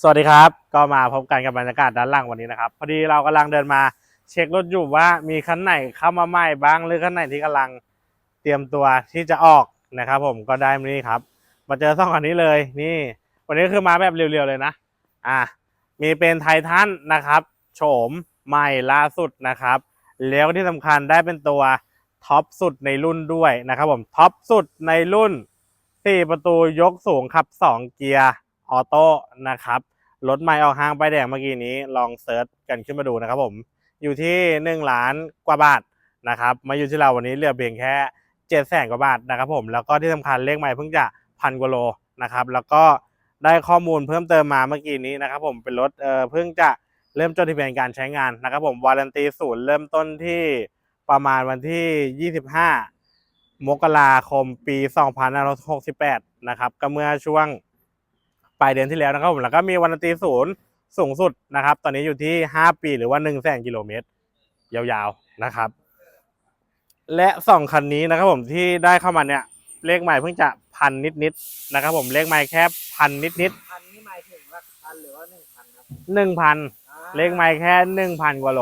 สวัสดีครับ ก็มาพบกันกับบรรยากาศด้านล่างวันนี้นะครับ พอดีเรากำลังเดินมาเช็ครถอยู่ว่ามีคันไหนเข้ามาใหม่บ้างหรือคันไหนที่กำลังเตรียมตัวที่จะออกนะครับ ผมก็ได้มานี่ครับ มาเจอสองคันนี้เลยนี่ วันนี้คือมาแบบเรียวๆเลยนะ อะมีเป็นไททันนะครับโฉมใหม่ล่าสุดนะครับ แล้วที่สำคัญได้เป็นตัวท็อปสุดในรุ่นด้วยนะครับผมท็อปสุดในรุ่นสี่ประตูยกสูงขับสองเกียร์ ออโต้นะครับรถใหม่ออกห้างไปแดงเมื่อกี้นี้ลองเซิร์ชกันขึ้นมาดูนะครับผมอยู่ที่หนึ่งล้านกว่าบาทนะครับมาอยู่ที่เราวันนี้เหลือเพียงแค่เจ็ดแสนกว่าบาทนะครับผมแล้วก็ที่สำคัญเลขใหม่เพิ่งจะพันกว่าโลนะครับแล้วก็ได้ข้อมูลเพิ่มเติมมาเมื่อกี้นี้นะครับผมเป็นรถเออเพิ่งจะเริ่มจดทะเบียนการใช้งานนะครับผมวารันตีศูนย์เริ่มต้นที่ประมาณวันที่ 25 มกราคมปี 2568 นะครับก็เมื่อช่วง ลายเดือนที่แล้วนะครับผมแล้วก็มีวันตีศูนย์สูงสุดนะครับ ตอนนี้อยู่ที่ 5 ปีหรือว่า1 0 0 0 0แสนกิโลเมตร ยาวๆนะครับ และสองคันนี้นะครับผมที่ได้เข้ามาเนี่ยเลขใหม่เพิ่งจะพันนิดๆนะครับ ผมเลขใหม่แค่พันนิดพันนี่หมายถึงหลักพันหรือว่าหนึ่งพันครับๆหนึ่งพันเลขไมล์แค่หนึ่งพันกว่าโล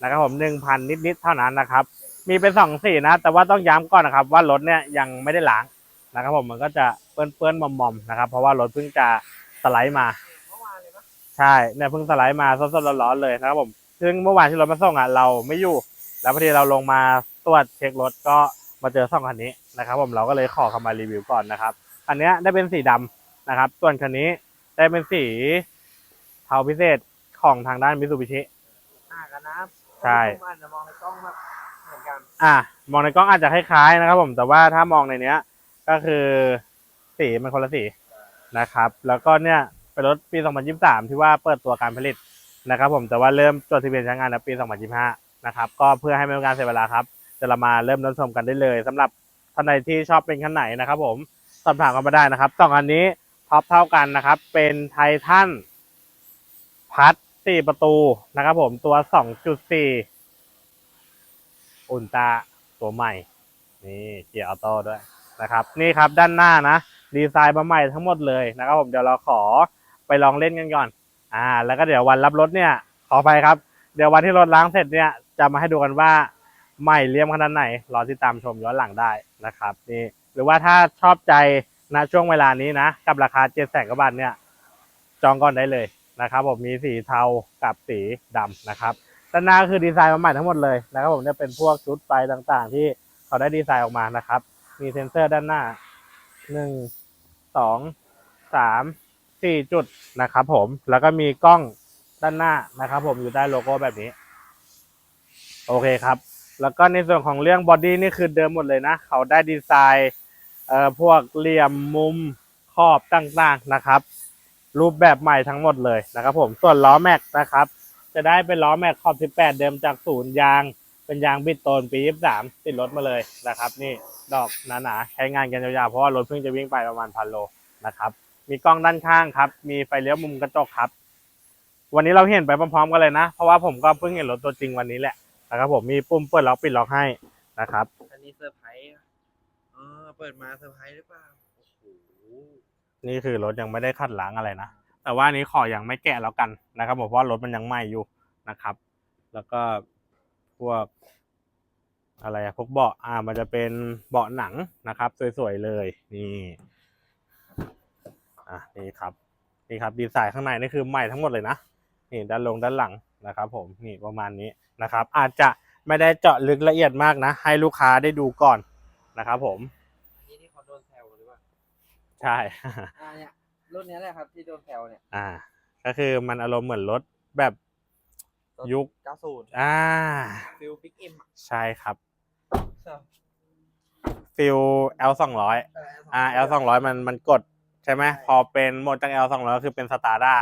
นะครับผมหนึ่งพันนิดๆเท่านั้นนะครับ มีเป็นสองสีนะ แต่ว่าต้องย้ำก่อนนะครับ ว่ารถเนี่ยยังไม่ได้ล้างนะครับ ผมมันก็จะเปื้อนๆมอมๆนะครับ เพราะว่ารถเพิ่งจะ สไลด์มาเมื่อวานเลยปะใช่เนี่ยเพิ่งสไลด์มาสดๆร้อนๆเลยนะครับผม ซึ่งเมื่อวานที่รถมาส่งอะเราไม่อยู่ แล้วพอดีเราลงมาตรวจเช็ครถก็มาเจอสองคันนี้นะครับ ผมเราก็เลยขอเข้ามารีวิวก่อนนะครับคันเนี้ยได้เป็นสีดำนะครับ ส่วนคันนี้ได้เป็นสีเทาพิเศษของทางด้านมิ t ูบิชิอ่ากันนะใช่ผมอาจจะมองในกล้องแบบเหมือนกันอะมองในกล้องอาจจะคล้ายๆนะครับ ผมแต่ว่าถ้ามองในเนี้ย ก็คือสีมันคนละสี นะครับ แล้วก็เนี่ยเป็นรถปี 2023 ที่ว่าเปิดตัวการผลิตนะครับ ผมแต่ว่าเริ่มจดทะเบียนใช้งานในปี 2025 นะครับ ก็เพื่อให้ไม่เป็นการเสียเวลาครับจะเรามาเริ่มรับชมกันได้เลยสำหรับท่านใดที่ชอบเป็นคันไหนนะครับ ผมสอบถามกันมาได้นะครับสองอันนี้ท็อปเท่ากันนะครับ เป็นไททันพัดสี่ประตูนะครับ ผมตัว 2.4 อุลตาตัวใหม่ นี่เกียร์ออโต้ด้วยนะครับ นี่ครับด้านหน้านะ ดีไซน์มาใหม่ทั้งหมดเลยนะครับผมเดี๋ยวเราขอไปลองเล่นกันก่อน อ่า แล้วก็เดี๋ยววันรับรถเนี่ยขอไปครับ เดี๋ยววันที่รถล้างเสร็จเนี่ยจะมาให้ดูกันว่าใหม่เลี่ยมขนาดไหน รอติดตามชมย้อนหลังได้นะครับนี่หรือว่าถ้าชอบใจณช่วงเวลานี้นะ กับราคาเจ็ดแสนกว่าบาทเนี่ยจองก่อนได้เลยนะครับผมมีสีเทากับสีดำนะครับด้านหน้าคือดีไซน์มาใหม่ทั้งหมดเลยนะครับผมเนี่ยเป็นพวกชุดไฟต่างๆ ที่เขาได้ดีไซน์ออกมานะครับ มีเซ็นเซอร์ด้านหน้าหนึ่ง สองสามสี่จุดนะครับผมแล้วก็มีกล้องด้านหน้านะครับผมอยู่ใต้โลโก้แบบนี้ โอเคครับ แล้วก็ในส่วนของเรื่องบอดี้นี่คือเดิมหมดเลยนะ เขาได้ดีไซน์เอ่อพวกเหลี่ยมมุมขอบต่างๆนะครับ รูปแบบใหม่ทั้งหมดเลยนะครับผมส่วนล้อแม็กนะครับ จะได้เป็นล้อแม็กขอบ 18 เดิมจากศูนย์ยาง เป็นยางบิดโตนปี23ติดรถมาเลยนะครับ นี่ดอกหนาๆใช้งานกันยาวๆเพราะว่ารถเพิ่งจะวิ่งไปประมาณพันโลนะครับมีกล้องด้านข้างครับ มีไฟเลี้ยวมุมกระจกครับ วันนี้เราเห็นไปพร้อมๆกันเลยนะ เพราะว่าผมก็เพิ่งเห็นรถตัวจริงวันนี้แหละนะครับผมมีปุ่มเปิดล็อกปิดล็อกให้นะครับ อันนี้เซอร์ไพรส์อะเออเปิดมาเซอร์ไพรส์หรือเปล่าโอ้โหนี่คือรถยังไม่ได้ขัดล้างอะไรนะ แต่ว่าอันนี้ขอยังไม่แกะแล้วกันนะครับผมเพราะว่ารถมันยังใหม่อยู่นะครับ แล้วก็ พวก อะไรอะพวกเบาะอ่ามันจะเป็นเบาะหนังนะครับ สวยๆเลยนี่อะนี่ครับนี่ครับดีไซน์ข้างในนี่คือใหม่ทั้งหมดเลยนะนี่ด้านลงด้านหลังนะครับ ผมนี่ประมาณนี้นะครับ อาจจะไม่ได้เจาะลึกละเอียดมากนะ ให้ลูกค้าได้ดูก่อนนะครับ ผมอันนี้ที่เขาโดนแซวหรือเปล่าใช่อ่าเนี่ยรุ่นเนี้ยแหละครับที่โดนแซวเนี่ยอ่า ก็คือมันอารมณ์เหมือนรถแบบรถ ยุค90อ่าฟิลบิ๊กเอ็มใช่ครับฟิล L สองร้อยอ่า L สองร้อยมันมันกดใช่ไหมพอเป็นโหมดจาก L สองร้อยก็คือเป็นสตาร์ด้า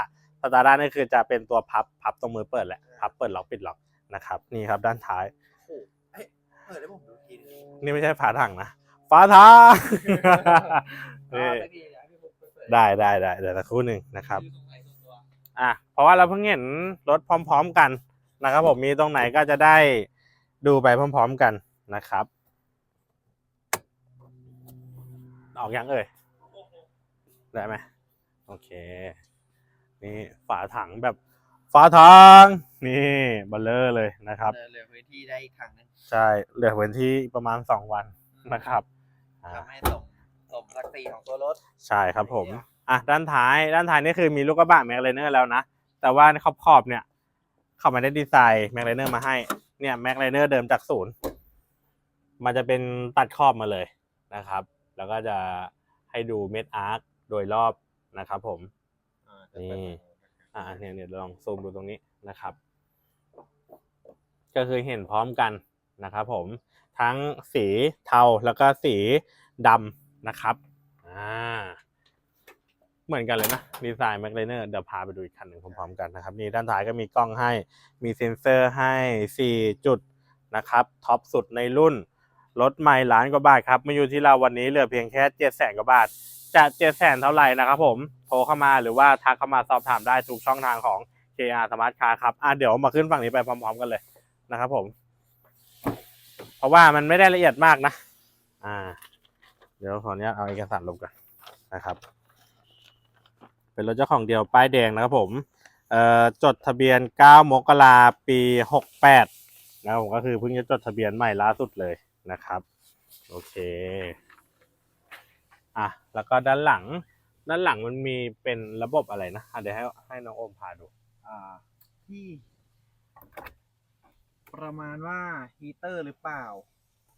สตาร์ด้านี่คือจะเป็นตัวพับพับตรงมือเปิดแหละพับเปิดล็อกปิดล็อกนะครับนี่ครับด้านท้ายโอ้โหเอ้ยเปิดให้ผมดูทีนึงนี่ไม่ใช่ฝาถังนะฝาถังอ่านี่ไม่ดีนะพี่ผมเปิดได้ได้ได้เดี๋ยวสักครู่หนึ่งนะครับสงสัยส่วนตัวอะเพราะว่าเราเพิ่งเห็นรถพร้อม ๆ กัน นะครับผมมีตรงไหนก็จะได้ดูไปพร้อม ๆกันนะครับ ออกยังเอ่ยได้ไหมโอเค นี่ฝาถังแบบฝาถังนี่เบลเลอร์เลยนะครับ เหลือพื้นที่ได้อีกครั้งหนึงใช่เหลือพื้นที่ประมาณสองวันนะครับอ่าทำให้สมสมศักดิ์ศรีของตัวรถ ใช่ครับผมอะด้านท้ายด้านท้ายนี่คือมีลูกกระบะแม็กเลเนอร์แล้วนะ แต่ว่าขอบขอบๆเนี่ย เขาไม่ได้ดีไซน์แม็กเลเนอร์มาให้ เนี่ยแม็กเลเนอร์เดิมจากศูนย์มันจะเป็นตัดขอบมาเลยนะครับ แล้วก็จะให้ดูเม็ดอาร์คโดยรอบนะครับผมนี่อ่าเนี่ยเนี่ยลองซูมดูตรงนี้นะครับ ก็คือเห็นพร้อมกันนะครับผมทั้งสีเทาแล้วก็สีดำนะครับอ่า เหมือนกันเลยนะดีไซน์แม c เลเนอร์เดี๋ยวพาไปดูอีกคันหนึ่งพร้อมๆกันนะครับนี่ด้านท้ายก็มีกล้องให้มีเซ็นเซอร์ให้ 4 จุดนะครับท็อปสุดในรุ่นรถใหม่ล้านกว่าบาทครับมาอยู่ที่เราวันนี้เหลือเพียงแค่7 0 0 0 0 0กว่าบาทจะ7 0 0 0 0เท่าไหร่นะครับผมโทรเข้ามาหรือว่าทักเข้ามาสอบถามได้ทุกช่องทางของ KR Smart Car ครับอะเดี๋ยวมาขึ้นฝั่งนี้ไปพร้อม ๆ กันเลยนะครับผม เพราะว่ามันไม่ได้ละเอียดมากนะ อ่า เดี๋ยวขออนุญาตเอาเอกสารลงก่อนนะครับ เป็นรถเจ้าของเดียวป้ายแดงนะครับผมเอ่อจดทะเบียน 9 มกราปี 68 นะครับผมก็คือเพิ่งจะจดทะเบียนใหม่ล่าสุดเลยนะครับ โอเค อะ แล้วก็ด้านหลัง ด้านหลังมันมีเป็นระบบอะไรนะอะเดี๋ยวให้ให้น้องโอมพาดู อ่า ที่ ประมาณว่าฮีเตอร์หรือเปล่า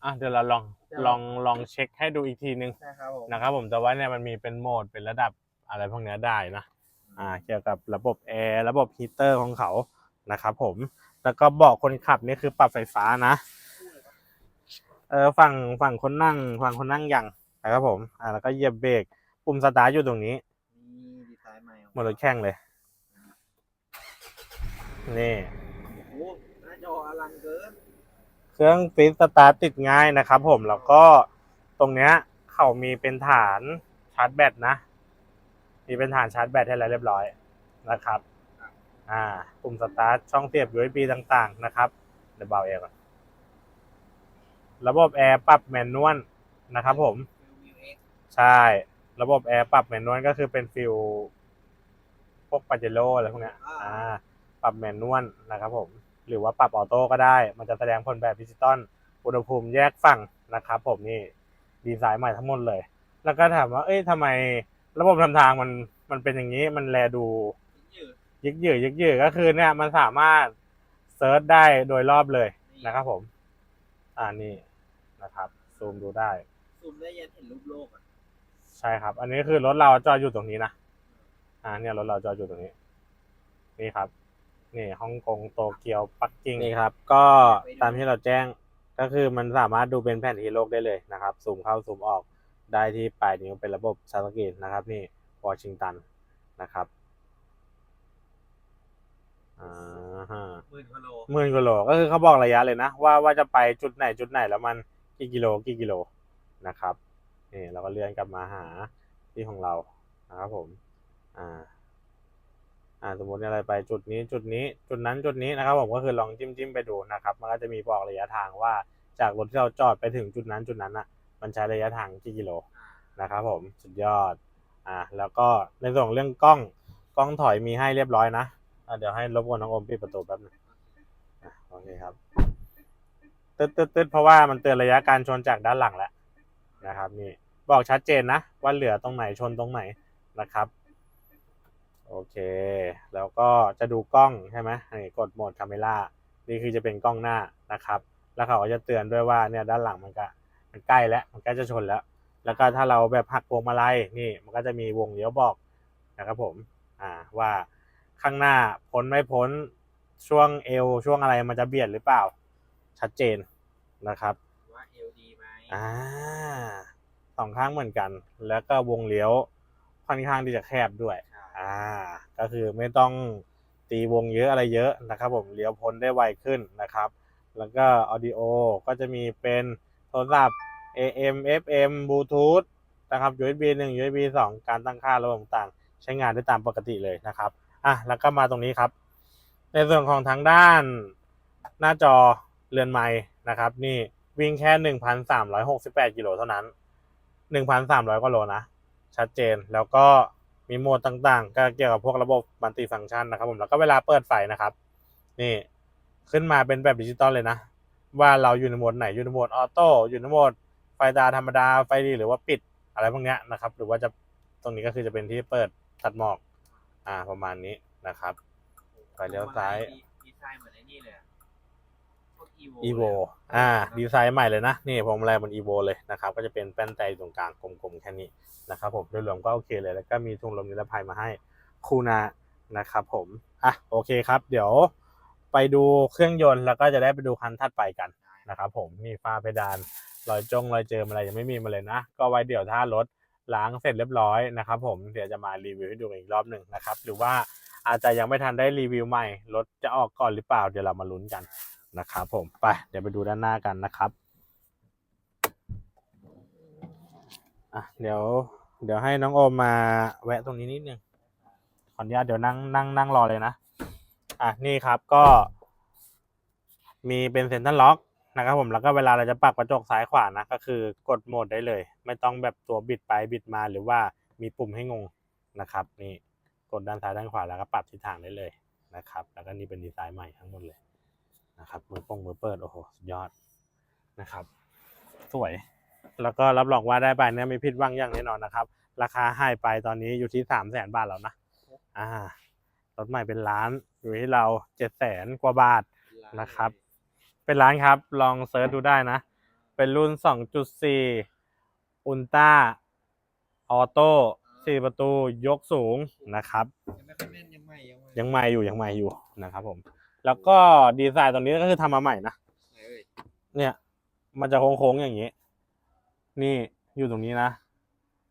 อะ เดี๋ยวเราลองเดี๋ยวลองลองเช็คให้ดูอีกทีนึงนะครับผมนะครับผมแต่ว่าเนี่ยมันมีเป็นโหมดเป็นระดับ อะไรพวกเนี้ยได้นะอ่าเกี่ยวกับระบบแอร์ระบบฮีเตอร์ของเขานะครับผมแล้วก็เบาะคนขับนี่คือปรับไฟฟ้านะเออฝั่งฝั่งคนนั่งฝั่งคนนั่งยังนะครับผมอ่าแล้วก็เหยียบเบรกปุ่มสตาร์ทอยู่ตรงนี้นี่ดีไซน์ใหม่ของหมดรถแข่งเลยนี่โอ้โหหน้าจออลังเกินเครื่องฟิตสตาร์ทติดง่ายนะครับผมแล้วก็ตรงเนี้ยเขามีเป็นฐานชาร์จแบตนะ มีเป็นฐานชาร์จแบตให้แล้วเรียบร้อยนะครับ อ่า ปุ่มสตาร์ท ช่องเสียบ USB ต่าง ๆ นะครับ เดี๋ยวเบาแอร์ก่อน ระบบแอร์ปรับแมนนวลนะครับผม ใช่ ระบบแอร์ปรับแมนนวลก็คือเป็นฟิลพวกปาเจโร่อะไรพวกเนี้ยอ่า ปรับแมนนวลนะครับผม หรือว่าปรับออโต้ก็ได้ มันจะแสดงผลแบบดิจิตอล อุณหภูมิแยกฝั่งนะครับผมนี่ ดีไซน์ใหม่ทั้งหมดเลย แล้วก็ถามว่า เอ้ยทำไม ระบบทำทางมันมันเป็นอย่างนี้มันแลดูยืดยึกยือยึกยือก็คือเนี่ยมันสามารถเซิร์ชได้โดยรอบเลยนะครับผม อ่านี่นะครับ ซูมดูได้ ซูมได้ยันเห็นรูปโลกอะใช่ครับ อันนี้คือรถเราจอดอยู่ตรงนี้นะอ่า เนี่ยรถเราจอดอยู่ตรงนี้ นี่ครับ นี่ฮ่องกงโตเกียวปักกิ่งนี่ครับ ก็ตามที่เราแจ้งก็คือมันสามารถดูเป็นแผนที่โลกได้เลยนะครับ ซูมเข้าซูมออก ได้ที่ปลายนิ้วเป็นระบบชาร์จสกรีนนะครับนี่วอชิงตันนะครับอ่าฮะหมื่นกิโลหมื่นกิโลก็คือเขาบอกระยะเลยนะ ว่าว่าจะไปจุดไหนจุดไหนแล้วมันกี่กิโลกี่กิโลนะครับนี่เราก็เลื่อนกลับมาหาที่ของเรานะครับผมอ่าอ่าสมมติอะไรไปจุดนี้จุดนี้จุดนั้นจุดนี้นะครับ ผมก็คือลองจิ้มจิ้มไปดูนะครับ มันก็จะมีบอกระยะทางว่าจากรถที่เราจอดไปถึงจุดนั้นจุดนั้นอะ มันใช้ระยะทางกี่กิโลนะครับผมสุดยอดอ่าแล้วก็ในส่วนเรื่องกล้องกล้องถอยมีให้เรียบร้อยนะเดี๋ยวให้รบกวนน้องโอมปิดประตูแป๊บนึงอะโอเคครับตึ๊ดตึ๊ดตึ๊ดเพราะว่ามันเตือนระยะการชนจากด้านหลังแล้วนะครับนี่บอกชัดเจนนะ ว่าเหลือตรงไหนชนตรงไหนนะครับโอเค แล้วก็จะดูกล้องใช่ไหมนี่กดโหมดคาเมล่านี่คือจะเป็นกล้องหน้านะครับ แล้วเขาก็จะเตือนด้วยว่าเนี่ยด้านหลังมันก็ มันใกล้แล้วมันใกล้จะชนแล้ว แล้วก็ถ้าเราแบบหักพวงมาลัยนี่มันก็จะมีวงเลี้ยวบอกนะครับผมอ่าว่าข้างหน้าพ้นไม่พ้นช่วงเอวช่วงอะไรมันจะเบียดหรือเปล่า ชัดเจนนะครับว่าเอลดีไหมอ่าสองข้างเหมือนกัน แล้วก็วงเลี้ยวค่อนข้างที่จะแคบด้วยใช่อ่าก็คือไม่ต้องตีวงเยอะอะไรเยอะนะครับ ผมเลี้ยวพ้นได้ไวขึ้นนะครับ แล้วก็ audio ก็จะมีเป็น โทรศัพท์ AM FM Bluetooth นะครับ USB 1 USB 2 การตั้งค่าระบบต่างใช้งานได้ตามปกติเลยนะครับอะแล้วก็มาตรงนี้ครับ ในส่วนของทางด้านหน้าจอเรือนไม้นะครับ นี่วิ่งแค่ 1,368 กิโลเท่านั้น 1,300กว่าโลนะ ชัดเจนแล้วก็มีโหมดต่างๆ ก็เกี่ยวกับพวกระบบมัลติฟังก์ชันนะครับผมแล้วก็เวลาเปิดไฟนะครับ นี่ขึ้นมาเป็นแบบดิจิตอลเลยนะ ว่าเราอยู่ในโหมดไหนอยู่ในโหมดออโต้อยู่ในโหมดไฟตาธรรมดาไฟดีหรือว่าปิดอะไรพวกเนี้ยนะครับ หรือว่าจะตรงนี้ก็คือจะเป็นที่เปิดตัดหมอกอ่าประมาณนี้นะครับไฟเลี้ยวซ้ายดีไซน์เหมือนไอ้นี่เลยอะพวก Evo อีโวเลยะอ่า ดีไซน์ใหม่เลยนะ นี่ผมอะไรบนอีโวเลยนะครับ ก็จะเป็นแป้นไตตรงกลางกลมๆแค่นี้นะครับผมโดยรวมก็โอเคเลย แล้วก็มีถุงลมนิรภัยมาให้คูนานะครับผม อะ โอเคครับ เดี๋ยว ไปดูเครื่องยนต์แล้วก็จะได้ไปดูคันถัดไปกันนะครับผมนี่ฝ้าเพดานรอยจงรอยเจิมอะไรยังไม่มีมาเลยนะ ก็ไว้เดี๋ยวถ้ารถล้างเสร็จเรียบร้อยนะครับผมเดี๋ยวจะมารีวิวให้ดูกันอีกรอบหนึ่งนะครับ หรือว่าอาจจะยังไม่ทันได้รีวิวใหม่รถจะออกก่อนหรือเปล่าเดี๋ยวเรามาลุ้นกันนะครับผมไปเดี๋ยวไปดูด้านหน้ากันนะครับอะเดี๋ยวเดี๋ยวให้น้องโอมมาแวะตรงนี้นิดนึงขออนุญาตเดี๋ยวนั่งนั่งนั่งรอเลยนะ อะนี่ครับก็ มีเป็นเซ็นทรัลล็อกนะครับผมแล้วก็เวลาเราจะปรับกระจกซ้ายขวานะก็คือกดโหมดได้เลย ไม่ต้องแบบตัวบิดไปบิดมาหรือว่ามีปุ่มให้งงนะครับ นี่กดด้านซ้ายด้านขวาแล้วก็ปรับทิศทางได้เลยนะครับ แล้วก็นี่เป็นดีไซน์ใหม่ทั้งหมดเลยนะครับมือป้องมือเปิดโอ้โหสุดยอดนะครับ สวย แล้วก็รับรองว่าได้ไปเนี่ยไม่ผิดหวังอย่างแน่นอนนะครับ ราคาให้ไปตอนนี้อยู่ที่สามแสนบาทแล้วนะอ่า รถใหม่เป็นล้านอยู่ที่เราเจ็ดแสนกว่าบาทนะครับ เป็นล้านครับลองเซิร์ชดูได้นะ เป็นรุ่น 2.4อุลตร้าออโต้สี่ประตูยกสูงนะครับ ยังไม่ค่อยแม่นยังใหม่ยังใหม่ยังใหม่อยู่ยังใหม่อยู่นะครับผม แล้วก็ดีไซน์ตรงนี้ก็คือทำมาใหม่นะไหนเอ้ยเนี่ย มันจะโค้งๆอย่างนี้ นี่อยู่ตรงนี้นะ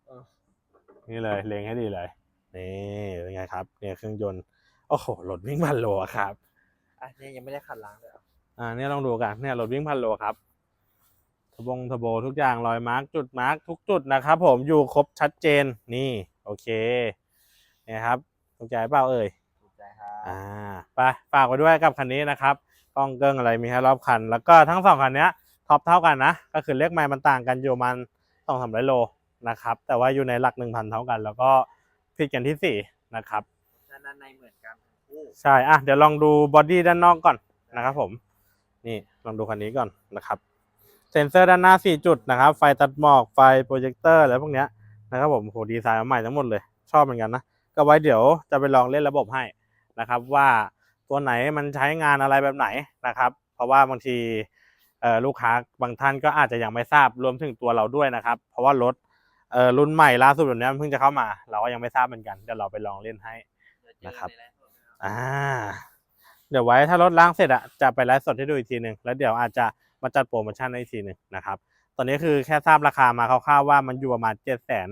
เออนี่เลยเลงให้ดีเลยนี่เป็นไงครับ เนี่ยเครื่องยนต์ โอ้โหรถวิ่งพันโลอะครับอะเนี่ยยังไม่ได้ขัดล้างเลยเหรออ่าเนี่ยลองดูกันเนี่ยรถวิ่งพันโลครับทบงทโบทุกอย่างรอยมาร์กจุดมาร์กทุกจุดนะครับ ผมอยู่ครบชัดเจนนี่โอเคเนี่ยครับถูกใจเปล่าเอ่ยถูกใจครับอ่าไปฝากไว้ด้วยกับคันนี้นะครับกล้องเกิ้งอะไรมีให้รอบคัน แล้วก็ทั้งสองคันเนี้ยท็อปเท่ากันนะ ก็คือเลขไมล์มันต่างกันอยู่ประมันสองสามร้อยโลนะครับแต่ว่าอยู่ในหลักหนึ่งพันเท่ากัน แล้วก็ผิดกันที่สี่นะครับ ด้านในเหมือนกันใช่อะเดี๋ยวลองดูบอดี้ด้านนอกก่อนนะครับผม นี่ลองดูคันนี้ก่อนนะครับ เซ็นเซอร์ด้านหน้า 4 จุดนะครับ ไฟตัดหมอก ไฟโปรเจคเตอร์อะไรพวกเนี้ยนะครับผมโหดีไซน์มาใหม่ทั้งหมดเลย ชอบเหมือนกันนะ ก็ไว้เดี๋ยวจะไปลองเล่นระบบให้นะครับว่าตัวไหนมันใช้งานอะไรแบบไหนนะครับ เพราะว่าบางทีเอ่อลูกค้าบางท่านก็อาจจะยังไม่ทราบรวมถึงตัวเราด้วยนะครับ เพราะว่ารถเอ่อรุ่นใหม่ล่าสุดแบบนี้เพิ่งจะเข้ามา เราก็ยังไม่ทราบเหมือนกันเดี๋ยวเราไปลองเล่นให้ นะครับในไลฟ์สดนะครับอ่าเดี๋ยวไว้ถ้ารถล้างเสร็จอะจะไปไลฟ์สดให้ดูอีกทีหนึ่งแล้วเดี๋ยวอาจจะมาจัดโปรโมชั่นให้อีกทีหนึ่งนะครับ ตอนนี้คือแค่ทราบราคามาคร่าวๆว่ามันอยู่ประมาณเจ็ดแสน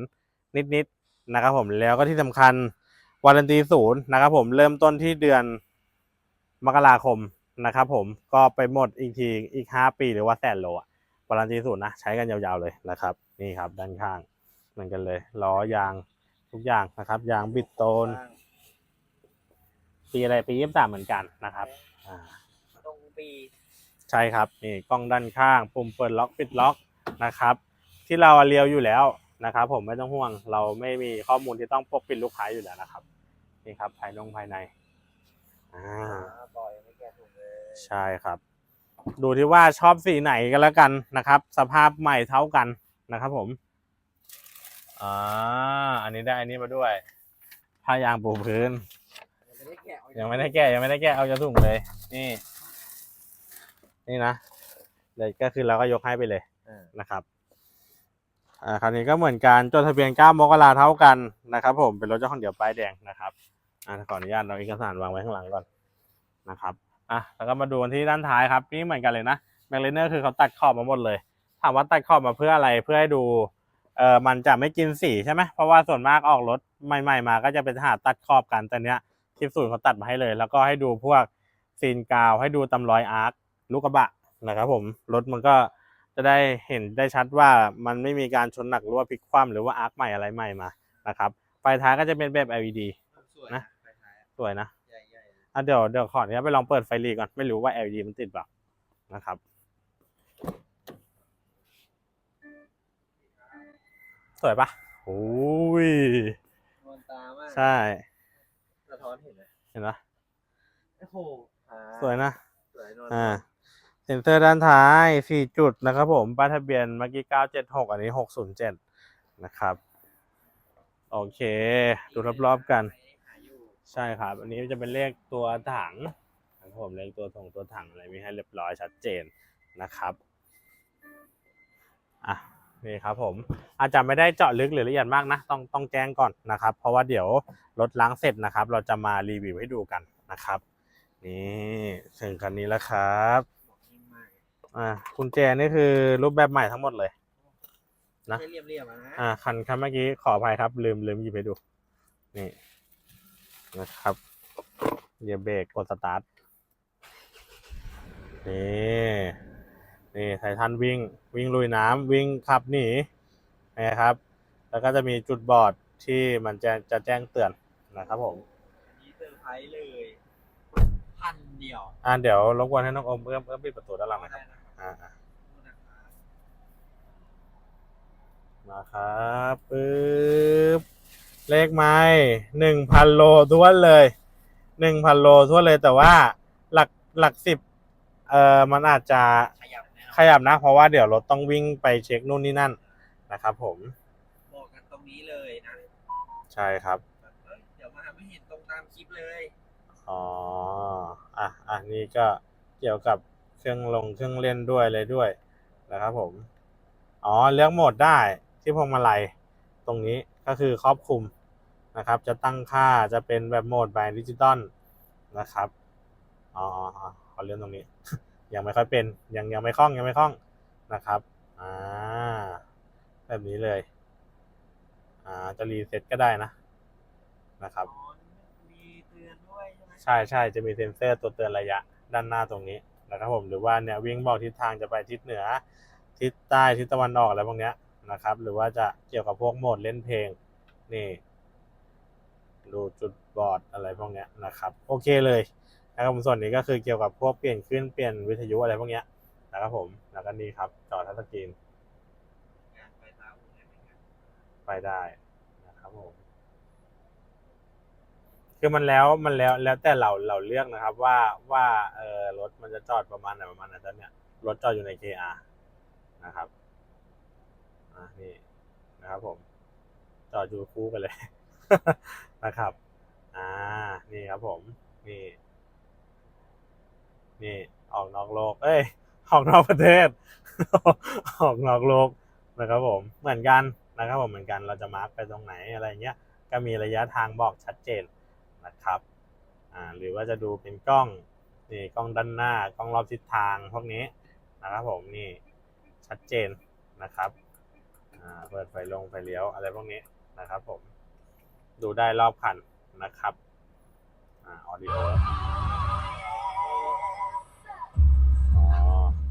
นิดๆนะครับผมแล้วก็ที่สำคัญวารันตีศูนย์นะครับผมเริ่มต้นที่เดือนมกราคมนะครับผมก็ไปหมดอีกทีอีกห้าปีหรือว่าแสนโลอะวารันตีศูนย์นะใช้กันยาวๆเลยนะครับ นี่ครับด้านข้างเหมือนกันเลยล้อยางทุกอย่างนะครับ ยางบิดโตน ปีอะไรปียี่สามเหมือนกันนะครับอ่าตรงปีใช่ครับนี่กล้องด้านข้างปุ่มเปิดล็อกปิดล็อกนะครับ ที่เราเลียวอยู่แล้วนะครับ ผมไม่ต้องห่วง เราไม่มีข้อมูลที่ต้องปกปิดลูกค้าอยู่แล้วนะครับนี่ครับภายนงภายในอ่าบอยยังไม่แก้ถูกเลยใช่ครับ ดูที่ว่าชอบสีไหนกันแล้วกันนะครับ สภาพใหม่เท่ากันนะครับ ผมอ่าอันนี้ได้อันนี้มาด้วยผ้ายางปูพื้น ยังไม่ได้แกะเอายังไม่ได้แกะยังไม่ได้แกะเอาจะถุงเลย นี่ นี่นะเดี๋ยวก็คือเราก็ยกให้ไปเลยเออนะครับอ่าคราวนี้ก็เหมือนกันจดทะเบียน9มกราเท่ากันนะครับ ผมเป็นรถเจ้าของเดี่ยวป้ายแดงนะครับอ่าขออนุญาตเราเอกสารวางไว้ข้างหลังก่อนนะครับอะแล้วก็มาดูกันที่ด้านท้ายครับ นี่เหมือนกันเลยนะแมกเลเนอร์คือเขาตัดขอบมาหมดเลยถามว่าตัดขอบมาเพื่ออะไรเพื่อให้ดูเออมันจะไม่กินสีใช่ไหมเพราะว่าส่วนมากออกรถใหม่ ๆ มาก็จะเป็นหาตัดขอบกันแต่เนี้ย คลิปศูนย์เขาตัดมาให้เลย แล้วก็ให้ดูพวกซีนกาว ให้ดูตำรอยอาร์คลูกกระบะนะครับผมรถมันก็จะได้เห็นได้ชัดว่ามันไม่มีการชนหนักหรือว่าพลิกคว่ำหรือว่าอาร์คใหม่อะไรใหม่มานะครับไฟท้ายก็จะเป็นแบบ LED สวยนะไฟท้ายอะสวยนะใหญ่ๆเลยอะเดี๋ยวเดี๋ยวขออนุญาตไปลองเปิดไฟหลีก่อนไม่รู้ว่า LED มันติดเปล่านะครับสวยปะโอ้ยนวลตามากใช่สะ ท้อนเห็นไหมเห็นปะโอ้โหอ่าสวยนะ สวยนวลอ่า เซ็นเซอร์ด้านท้ายสี่จุดนะครับผม ป้ายทะเบียนเมื่อกี้เก้าเจ็ดหกอันนี้หกศูนย์เจ็ดนะครับ โอเค ดูรอบๆกัน หาอยู่ใช่ครับ อันนี้จะเป็นเลขตัวถังนะครับผมเลขตัวถงตัวถังอะไรมีให้เรียบร้อยชัดเจนนะครับ อะ นี่ครับผมอาจจะไม่ได้เจาะลึกหรือละเอียดมากนะต้องต้องแจ้งก่อนนะครับ เพราะว่าเดี๋ยวรถล้างเสร็จนะครับ เราจะมารีวิวให้ดูกันนะครับนี่ถึงคันนี้แล้วครับบอกนิ่มมากเลยอ่ากุญแจนี่คือรูปแบบใหม่ทั้งหมดเลย นะไม่เรียบเรียบๆอะนะอ่าคันคันเมื่อกี้ขออภัยครับ ลืมลืมหยิบไปดู นี่นะครับเหยียบเบรกกดสตาร์ทนี่ นี่ไททันวิ่งวิ่งลุยน้ำวิ่งขับหนีนะครับ แล้วก็จะมีจุดบอดที่มันจะจะแจ้งเตือนนะครับผมนี่เซอร์ไพรส์เลยพันเดียวอ่าเดี๋ยวรบกวนให้น้องอมเอื้อมเอื้อมปิดประตูด้านหลังหนะครับได้นะครับอ่าอ่าขอบคุณนะครับมาครับปึ๊บเลขไม้หนึ่งพันโลท้วนเลยหนึ่งพันโลท้วนเลยแต่ว่าหลักหลักสิบเอ่อมันอาจจะ ขยับแน่นอนขยับนะ เพราะว่าเดี๋ยวรถต้องวิ่งไปเช็คนู่นนี่นั่นนะครับผมบอกกันตรงนี้เลยนะใช่ครับแบบเอ้ยเดี๋ยวมาไม่เห็นตรงตามคลิปเลยอ๋ออะอะนี่ก็เกี่ยวกับเครื่องลงเครื่องเล่นด้วยเลยด้วยนะครับผมอ๋อเลือกโหมดได้ที่พวงมาลัยตรงนี้ก็คือครอบคลุมนะครับ จะตั้งค่าจะเป็นแบบโหมดแบบดิจิตอลนะครับอ๋ออ๋ออ๋อขอเลื่อนตรงนี้ ยังไม่ค่อยเป็นยังยังไม่คล่องยังไม่คล่องนะครับอ่าแบบนี้เลยอ่าจะรีเซ็ตก็ได้นะนะครับอ๋อมีเตือนด้วยใช่ไหมใช่ใช่จะมีเซ็นเซอร์ตัวเตือนระยะด้านหน้าตรงนี้นะครับผมหรือว่าเนี่ยวิ่งบอกทิศทางจะไปทิศเหนือ ทิศใต้ทิศตะวันออกอะไรพวกเนี้ยนะครับ หรือว่าจะเกี่ยวกับพวกโหมดเล่นเพลงนี่ดูจุดบอดอะไรพวกเนี้ยนะครับ โอเคเลย นะครับผมส่วนนี้ก็คือเกี่ยวกับพวกเปลี่ยนขึ้นเปลี่ยนวิทยุอะไรพวกเนี้ยนะครับผมแล้วก็นี่ครับจอทัชสกรีนไปไปได้นะครับผมคือมันแล้วมันแล้วแล้วแต่เราเราเลือกนะครับว่าว่าเออรถมันจะจอดประมาณไหนประมาณไหนตอนเนี้ยรถจอดอยู่ใน KR นะครับอ่านี่นะครับผม จอดอยู่คู่กันเลยนะครับ อ่านี่ครับผมนี่ นี่ออกนอกโลก เอ้ย ออกนอกประเทศ ออกนอกโลกนะครับผม เหมือนกันนะครับผมเหมือนกัน เราจะมาร์กไปตรงไหนอะไรเงี้ย ก็มีระยะทางบอกชัดเจนนะครับ อ่า หรือว่าจะดูเป็นกล้อง นี่กล้องด้านหน้า กล้องรอบทิศทางพวกนี้นะครับผม นี่ชัดเจนนะครับ อ่า เปิดไฟลงไฟเลี้ยวอะไรพวกนี้นะครับผม ดูได้รอบคันนะครับ อ่า ออดิโออ๋อ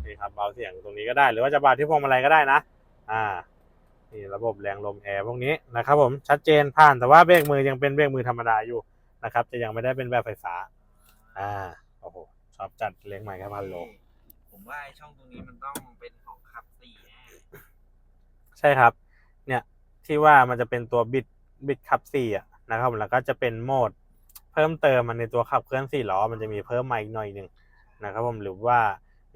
นี่ครับเบาเสียงตรงนี้ก็ได้ หรือว่าจะเบาที่พวงมาลัยก็ได้นะ อ่า นี่ระบบแรงลมแอร์พวกนี้นะครับผมชัดเจนผ่านแต่ว่าเบรกมือยังเป็นเบรกมือธรรมดาอยู่นะครับ จะยังไม่ได้เป็นแบบไฟฟ้า อ่าโอ้โหชอบจัดเลี้ยงใหม่แค่พันโลผมว่าไอ้ช่องตรงนี้มันต้องเป็นของขับสี่แน่ใช่ครับ เนี่ยที่ว่ามันจะเป็นตัวบิดบิดขับสี่อะนะครับแล้วก็จะเป็นโหมดเพิ่มเติมมันในตัวขับเคลื่อนสี่ล้อมันจะมีเพิ่มมาอีกหน่อยหนึ่งนะครับผมหรือว่า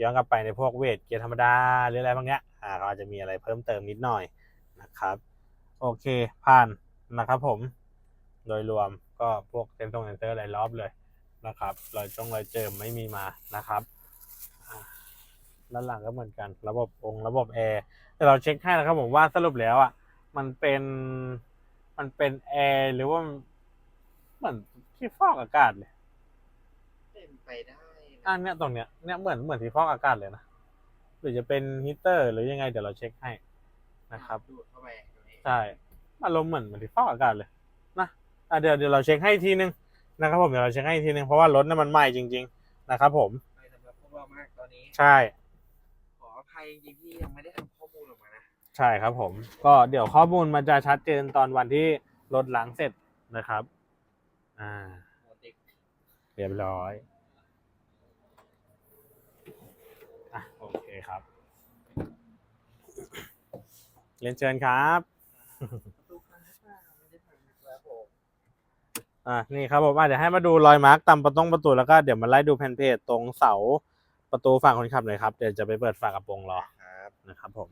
ย้อนกลับไปในพวกเวทเกียร์ธรรมดาหรืออะไรพวกเนี้ยอ่าเราอาจจะมีอะไรเพิ่มเติมนิดหน่อยนะครับ โอเคผ่านนะครับผม โดยรวมก็พวกเซนซงเซนเซอร์อะไรรอบเลยนะครับรอยจงรอยเจิมไม่มีมานะครับด้านหลังก็เหมือนกัน ระบบองค์ระบบแอร์แต่เราเช็คให้นะครับผมว่าสรุปแล้วอะมันเป็นมันเป็นแอร์หรือว่าเหมือนที่ฟอกอากาศเลยเป็นไปได้นะ อ่าเนี่ยตรงเนี้ยเนี่ยเหมือนเหมือนที่ฟอกอากาศเลยนะหรือจะเป็นฮีตเตอร์หรือยังไงเดี๋ยวเราเช็คให้นะครับดูดเข้าไปตรงนี้ใช่อารมณ์เหมือนเหมือนที่ฟอกอากาศเลยนะอะเดี๋ยวเดี๋ยวเราเช็คให้อีกทีนึงนะครับผมเดี๋ยวเราเช็คให้อีกทีนึงเพราะว่ารถนั้นมันใหม่จริง ๆ นะครับ ผมไปสำหรับพวกเรามากตอนนี้ใช่ขออภัยจริงๆที่ยังไม่ได้ทำข้อมูลออกมานะใช่ครับผม ก็เดี๋ยวข้อมูลมันจะชัดเจนตอนวันที่รถล้างเสร็จนะครับ อ่าโมเด็กเรียบร้อย อะ โอเคครับ เรียนเชิญครับประตูข้างหน้าไม่ได้ทำนะครับผมอ่านี่ครับผมอะเดี๋ยวให้มาดูรอยมาร์กตามประตงประตูแล้วก็เดี๋ยวมาไล่ดูแผ่นเพจตรงเสาประตูฝั่งคนขับเลยครับ เดี๋ยวจะไปเปิดฝากระโปรงรอครับนะครับผม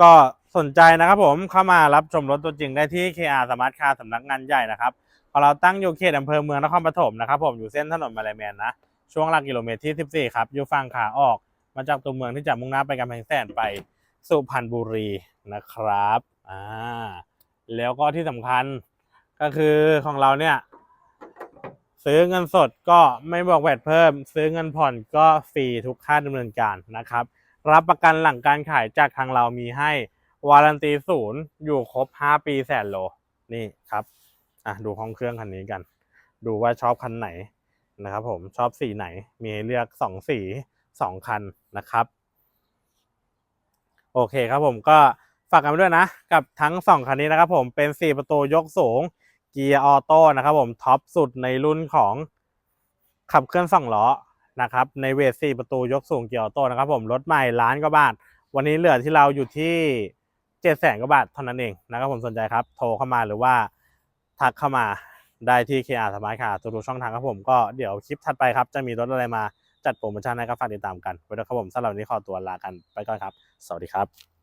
ก็สนใจนะครับผมเข้ามารับชมรถตัวจริงได้ที่ KR Smart Car สำนักงานใหญ่นะครับของเราตั้งอยู่เขตอำเภอเมืองนครปฐมนะครับผมอยู่เส้นถนนมาลายแมนนะ ช่วงหลักกิโลเมตรที่ 14 ครับ อยู่ฝั่งขาออกมาจากตัวเมืองที่จะมุ่งหน้าไปกำแพงแสนไปสุพรรณบุรีนะครับอ่าแล้วก็ที่สำคัญก็คือของเราเนี่ย ซื้อเงินสดก็ไม่บอกแวดเพิ่ม ซื้อเงินผ่อนก็ฟรีทุกค่าดำเนินการนะครับ รับประกันหลังการขายจากทางเรามีให้วารันตีศูนย์อยู่ครบ 5 ปีแสนโลนี่ครับอะดูห้องเครื่องคันนี้กัน ดูว่าชอบคันไหน นะครับผมชอบสีไหนมีให้เลือก 2 สี 2 คันนะครับ โอเคครับผมก็ฝากกันไปด้วยนะ กับทั้ง 2 คันนี้นะครับผมเป็น 4 ประตูยกสูงเกียร์ออโต้นะครับผมท็อปสุดในรุ่นของขับเคลื่อนสองล้อนะครับในเวท4ประตูยกสูงเกียร์ออโต้นะครับผมรถใหม่ล้านกว่าบาท วันนี้เหลือที่เราอยู่ที่เจ็ดแสนกว่าบาทเท่านั้นเองนะครับผมสนใจครับ โทรเข้ามาหรือว่าทักเข้ามา ได้ที่ KR สมาร์ทคาร์ทุกๆช่องทางครับผมก็เดี๋ยวคลิปถัดไปครับ จะมีรถอะไรมาจัดโปรโมชั่นให้ก็ฝากติดตามกันไว้ด้วยครับผมสำหรับวันนี้ขอตัวลากันไปก่อนครับ สวัสดีครับ